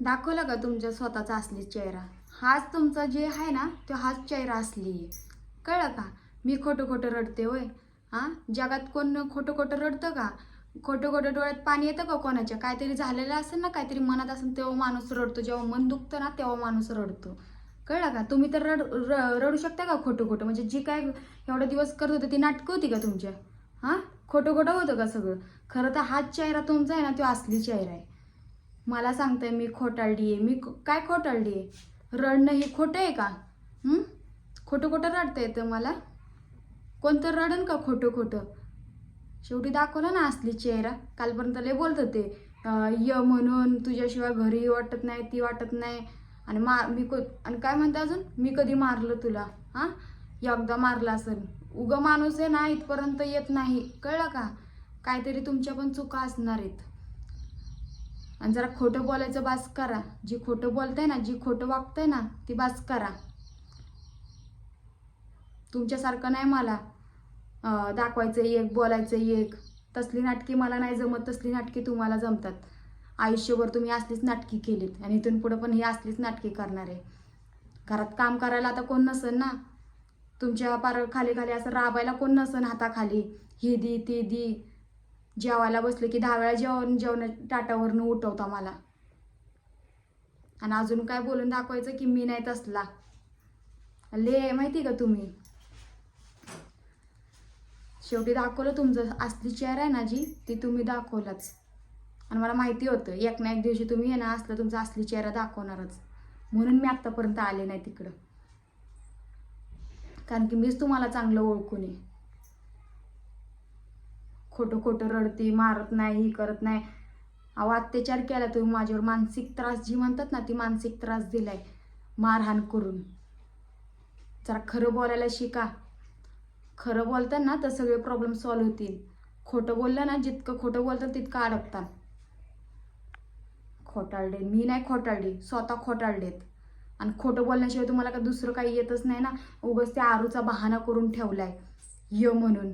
दाखवला का तुमच्या स्वतःचा असली चेहरा? हाच तुमचा जे आहे ना तो हाच चेहरा असली. आहे कळलं का? मी खोटं खोटं रडते होय. हां? जगात कोण खोटं खोटं रडतं का? खोटं खोटं डोळ्यात पाणी येतं का कोणाच्या? काहीतरी झालेलं असेल ना काहीतरी मनात असेल तेव्हा माणूस रडतो. जेव्हा मन दुखतं ना तेव्हा माणूस रडतो. कळलं का? तुम्ही तर रड र- रडू शकता का खोटं खोटं? म्हणजे जी काय एवढा दिवस करत होते ती नाटकं होती का तुमच्या? हां? खोटं खोटं होतं का सगळं? खरं तर हाच चेहरा तुमचा आहे ना तो असली चेहरा आहे. मला सांगताय मी खोटारडी आहे मी काय खोटारडी आहे रडणं हे खोटं आहे का? खोटं खोटं रडता येतं मला? कोणतं रडन का खोटं खोटं? शेवटी दाखवलं ना असली चेहरा. कालपर्यंत लय बोलत होते. य म्हणून तुझ्याशिवाय घरी वाटत नाही ती वाटत नाही. आणि मा मी को आणि काय म्हणते अजून? मी कधी मारलं तुला? हां? एकदा मारलं असेल. उगं माणूस आहे ना इथपर्यंत येत नाही. कळलं का? काहीतरी तुमच्या पण चुका असणार आहेत. आणि जरा खोटं बोलायचं बास करा. जी खोटं बोलताय ना जी खोटं वागताय ना ती बास करा. तुमच्यासारखं नाही मला. दाखवायचं एक बोलायचं एक. तसली नाटकी मला नाही जमत तसली नाटकी तुम्हाला जमतात. आयुष्यभर तुम्ही असलीच नाटकी केलीत आणि इथून पुढं पण ही असलीच नाटकी करणार आहे. घरात काम करायला आता कोण नसेल ना? तुमच्या पार खाली खाली असं राबायला कोण नसेल हाताखाली. ही दी ती दी. जेवायला बसलं की दहा वेळा जेवण जेवण ताटावरनं उठवता मला आणि अजून काय बोलून दाखवायचं की मी नाही तसला. ले माहिती का तुम्ही? शेवटी दाखवलं तुमचं. असली चेहरा आहे ना जी ती तुम्ही दाखवलंच. आणि मला माहिती होतं एक ना एक दिवशी तुम्ही आहे ना असलं तुमचा असली चेहरा दाखवणारच. म्हणून मी आत्तापर्यंत आले नाही तिकडं. कारण की मीच तुम्हाला चांगलं ओळखून आहे. खोटं खोटं रडते मारत नाही ही करत नाही. अहो अत्याचार केला तुम्ही माझ्यावर. मानसिक त्रास जी म्हणतात ना ती मानसिक त्रास दिलाय. मारहाण करून. जरा खरं बोलायला शिका. खरं बोलतात ना तर सगळे प्रॉब्लेम सॉल्व्ह होतील. खोटं बोललं ना जितकं खोटं बोलतात तितकं अडकतात खोटाळडे मी नाही खोटाळडे स्वतः खोटाळलेत आणि खोटं बोलण्याशिवाय तुम्हाला का दुसरं काही येतच नाही ना? उगस त्या आरूचा बहाणा करून ठेवलाय. य म्हणून.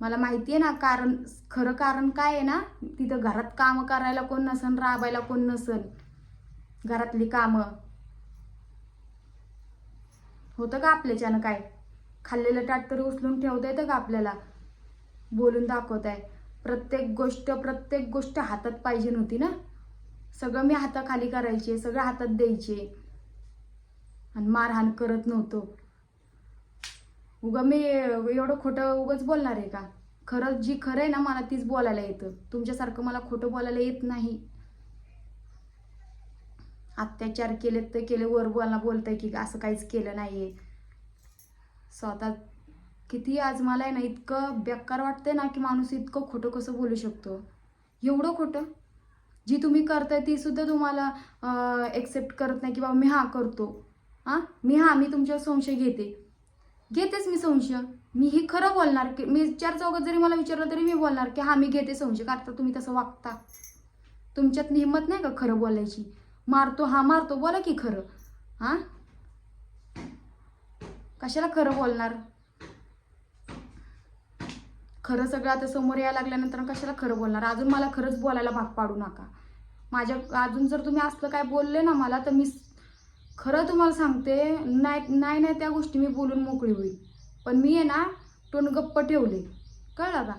मला माहिती आहे ना कारण खरं कारण काय आहे ना तिथं घरात कामं करायला कोण नसन राबायला कोण नसन. घरातली कामं. होतं का आपल्याच्यानं काय? खाल्लेलं टाट तरी उचलून ठेवता येतं का आपल्याला? बोलून दाखवत आहे. प्रत्येक गोष्ट प्रत्येक गोष्ट हातात पाहिजे नव्हती ना. सगळं मी हाताखाली करायचे सगळं हातात द्यायचे. आणि मारहाण करत नव्हतो. उगं मी एवढं खोटं उगाच बोलणार आहे का? खरं जी खरं आहे ना मला तीच बोलायला येतं. तुमच्यासारखं मला खोटं बोलायला येत नाही. अत्याचार केलेत तर केले वर बोलना बोलतंय की असं काहीच केलं नाही आहे स्वतः किती आज मला आहे ना इतकं बेकार वाटतंय ना की माणूस इतकं खोटं कसं बोलू शकतो? एवढं खोटं? जी तुम्ही करताय ती सुद्धा तुम्हाला एक्सेप्ट करत नाही की बाबा मी हा करतो. हां? मी हा मी तुमच्यावर संशय घेते. घेतेच मी संशय. मी ही खरं बोलणार की मी चार चौघात जरी मला विचारलं तरी मी बोलणार की हा मी घेते संशय. का तुम्ही तसं वागता? तुमच्यात हिंमत नाही का खरं बोलायची? मारतो हा मारतो. बोला की खरं. हां? कशाला खरं बोलणार? खरं सगळं आता समोर यायला लागल्यानंतर कशाला खरं बोलणार? अजून मला खरंच बोलायला भाग पाडू नका. माझ्या अजून जर तुम्ही असलं काय बोलले ना मला तर मी खरं तुम्हाला सांगते नाही नाही नाही त्या गोष्टी मी बोलून मोकळी होईल. पण मी आहे ना टोन गप्प ठेवले. कळलं का?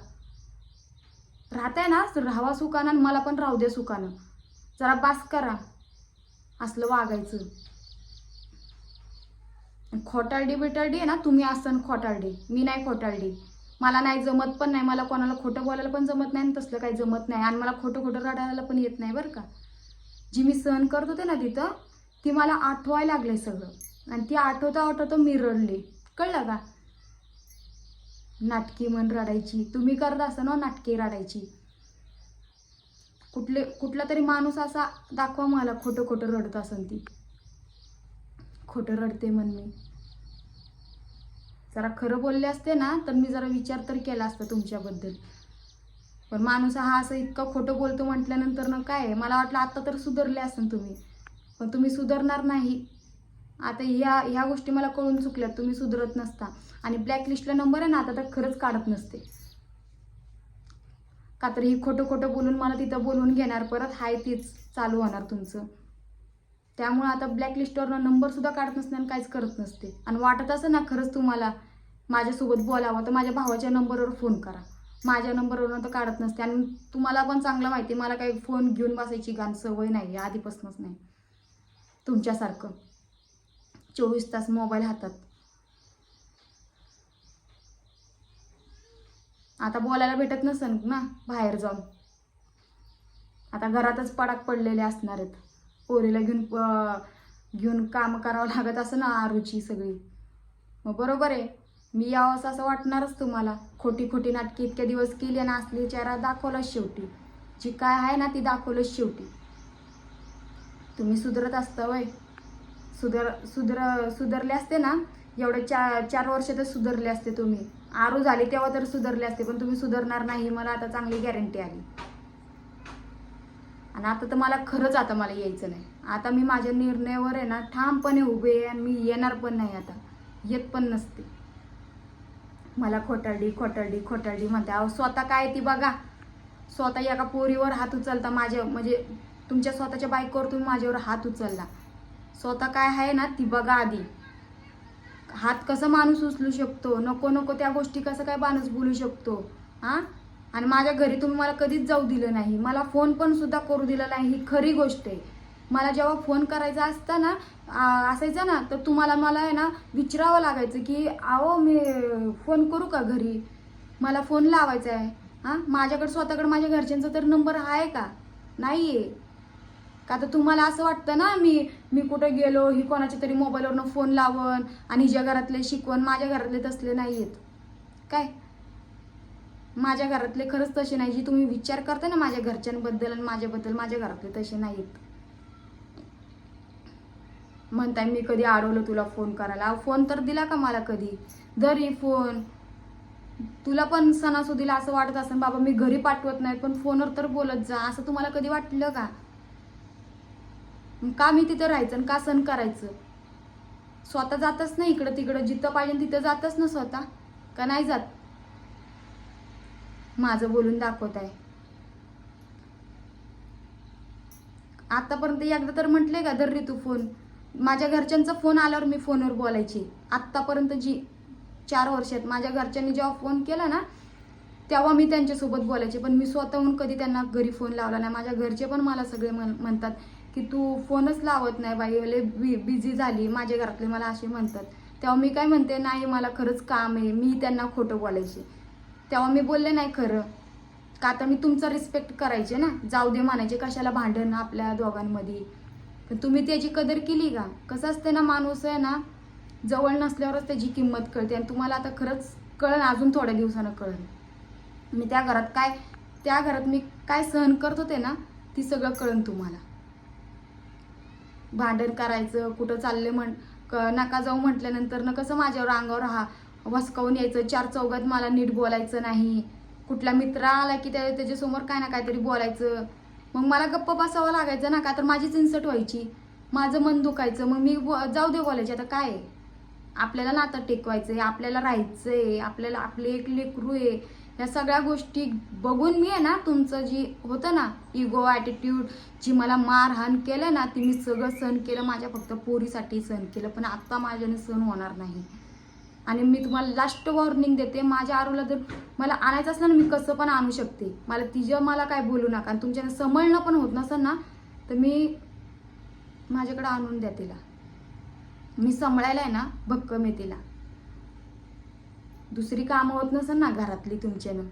राहताय ना राहावा सुकानं आणि मला पण राहू द्या सुकानं जरा बास करा. असलं वागायचं. खोटारडी बिटारडी आहे ना तुम्ही असताना खोटारडी. मी नाही खोटारडी. मला नाही जमत पण नाही मला कोणाला खोटं बोलायला पण जमत नाही आणि तसलं काही जमत नाही. आणि मला खोटं खोटं रडायला पण येत नाही बरं का. जी मी सहन करत होते ना तिथं ती मला आठवायला लागले सगळं. आणि ती आठवता आठवता मी रडले. कळलं का? नाटकी मन रडायची. तुम्ही करत असा ना नाटकी रडायची. कुठले कुठला तरी माणूस असा दाखवा मला खोटं खोटं रडत असन ती. खोटं रडते म्हण मी. जरा खरं बोलले असते ना तर मी जरा विचार तर केला असता तुमच्याबद्दल. पण माणूस हा असं इतकं खोटं बोलतो म्हटल्यानंतर ना काय मला वाटलं आत्ता तर सुधारले असेल तुम्ही. पण तुम्ही सुधारणार नाही. आता ह्या ह्या गोष्टी मला कळून चुकल्यात तुम्ही सुधरत नसता. आणि ब्लॅकलिस्टला नंबर आहे ना आता तर खरंच काढत नसते. का तर ही खोटं खोटं बोलून मला तिथं बोलवून घेणार परत हाय तीच चालू होणार तुमचं. त्यामुळं आता ब्लॅकलिस्टवरनं नंबरसुद्धा काढत नसते आणि काहीच करत नसते. आणि वाटत असं ना खरंच तुम्हाला माझ्यासोबत बोलावं तर माझ्या भावाच्या नंबरवर फोन करा. माझ्या नंबरवरून तर काढत नसते. आणि तुम्हाला पण चांगलं माहिती आहे, मला काही फोन घेऊन बसायची गाण सवय नाही आधीपासूनच नाही. तुमच्यासारखं. चोवीस तास मोबाईल हातात. आता बोलायला भेटत नसन ना बाहेर जाऊन. आता घरातच पडाक पडलेले असणार आहेत. पोरीला घेऊन प- घेऊन काम करावं लागत असं ना आरूची सगळी. मग बरोबर आहे. मी यावं असं वाटणारच तुम्हाला. खोटी खोटी नाटकी इतके दिवस केली ना असली चेहरा दाखवलाच शेवटी. जी काय आहे ना ती दाखवलंच शेवटी. तुम्ही सुधरत असता वय. सुधर सुधर सुधरले असते ना एवढे चार चार वर्ष तर सुधरले असते तुम्ही. आरू झाली तेव्हा तर सुधरले असते पण तुम्ही सुधरणार नाही मला आता चांगली गॅरंटी आली. आणि आता तर मला खरंच आता मला यायचं नाही. आता मी माझ्या निर्णयावर आहे ना ठामपणे उभे आहे आणि मी येणार पण नाही आता. येत पण नसते. मला खोटारडी खोटारडी खोटारडी म्हणते. अहो स्वतः काय ती बघा. स्वतः एका पोरीवर हात उचलता माझ्या म्हणजे तुमच्या स्वतःच्या बायकोवर तुम्ही माझ्यावर हात उचलला. स्वतः काय आहे ना ती बघा आधी. हात कसं माणूस उचलू शकतो? नको नको त्या गोष्टी कसं काय माणूस बोलू शकतो? हां आणि माझ्या घरी तुम्ही मला कधीच जाऊ दिलं नाही. मला फोन पण सुद्धा करू दिला नाही. ही खरी गोष्ट आहे. मला जेव्हा फोन करायचा असता ना असायचा ना तर तुम्हाला मला आहे ना विचारावं लागायचं की आहो मी फोन करू का घरी? मला फोन लावायचा आहे. हां माझ्याकडे स्वतःकडे माझ्या घरच्यांचा तर नंबर आहे का? नाही आहे का तर तुम्हाला असं वाटतं ना मी मी कुठं गेलो ही कोणाच्या तरी मोबाईलवरनं फोन लावण आणि हिच्या घरातले शिकवण माझ्या घरातले तसले नाही आहेत काय? माझ्या घरातले खरंच तसे नाही जी तुम्ही विचार करता ना माझ्या घरच्यांबद्दल आणि माझ्याबद्दल माझ्या घरातले तसे नाहीत म्हणताय मी कधी अडवलं तुला फोन करायला. अहो, फोन तर दिला का मला कधी? दरी फोन. तुला पण सणासुदीला असं वाटत असेल बाबा मी घरी पाठवत नाही पण फोनवर तर बोलत जा. असं तुम्हाला कधी वाटलं का? का मी तिथं राहायचं आणि का सण करायचं? स्वतः जातच नाही इकडं तिकडं जिथं पाहिजे तिथं जातच ना स्वतः. का नाही जात? माझं बोलून दाखवत आहे. आतापर्यंत एकदा तर म्हटले का दर रे तू फोन. माझ्या घरच्यांचा फोन आल्यावर मी फोनवर बोलायची. आत्तापर्यंत जी चार वर्षात माझ्या घरच्यांनी जेव्हा फोन केला ना तेव्हा मी त्यांच्यासोबत बोलायचे. पण मी स्वतःहून कधी त्यांना घरी फोन लावला नाही. माझ्या घरचे पण मला सगळे म्हण- म्हणतात की तू फोनच लावत नाही बाई लय बि बिझी झाली माझ्या घरातले मला असे म्हणतात. तेव्हा मी काय म्हणते नाही मला खरंच काम आहे मी त्यांना खोटं बोलायचे. तेव्हा मी बोलले नाही खरं. का आता मी तुमचा रिस्पेक्ट करायचे ना? जाऊ दे म्हणायचे कशाला भांडण आपल्या दोघांमध्ये. पण तुम्ही त्याची कदर केली का? कसं असते ना माणूस आहे ना जवळ नसल्यावरच त्याची किंमत कळते आणि तुम्हाला आता खरंच कळन अजून थोड्या दिवसानं कळन मी त्या घरात काय त्या घरात मी काय सहन करत होते ना ती सगळं कळन तुम्हाला. भांडण करायचं कुठं चालले म्हण क- नका जाऊ म्हटल्यानंतर ना कसं माझ्यावर अंगावर हा वसकावून यायचं चार चौघात मला नीट बोलायचं नाही. कुठला मित्र आला की त्या त्याच्यासमोर काय ना काहीतरी बोलायचं. मग मला गप्प बसावं लागायचं ना का? तर माझीच इन्सर्ट व्हायची. माझं मन दुखायचं. मग मी बो- जाऊ दे बोलायचे. आता काय? आहे? आपल्याला नातं टेकवायचंय आपल्याला राहायचं आहे आपल्याला आपले एक लेकरू आहे. या सगळ्या गोष्टी बघून मी आहे ना तुमचं जी होतं ना इगो ॲटिट्यूड जी मला मारहाण केलं ना ती मी सगळं सहन केलं. माझ्या फक्त पोरीसाठी सहन केलं. पण आत्ता माझ्याने सहन होणार नाही. आणि मी तुम्हाला लास्ट वॉर्निंग देते माझ्या आरूला जर मला आणायचं असलं ना मी कसं पण आणू शकते. मला तिच्या मला काय बोलू नका. आणि तुमच्यानं समजणं पण होत नसेल ना तर मी माझ्याकडे आणून द्या तिला. मी सांभाळायला आहे ना भक्कम आहे तिला. दुसरी कामं होत नसेल ना घरातली तुमच्यानं?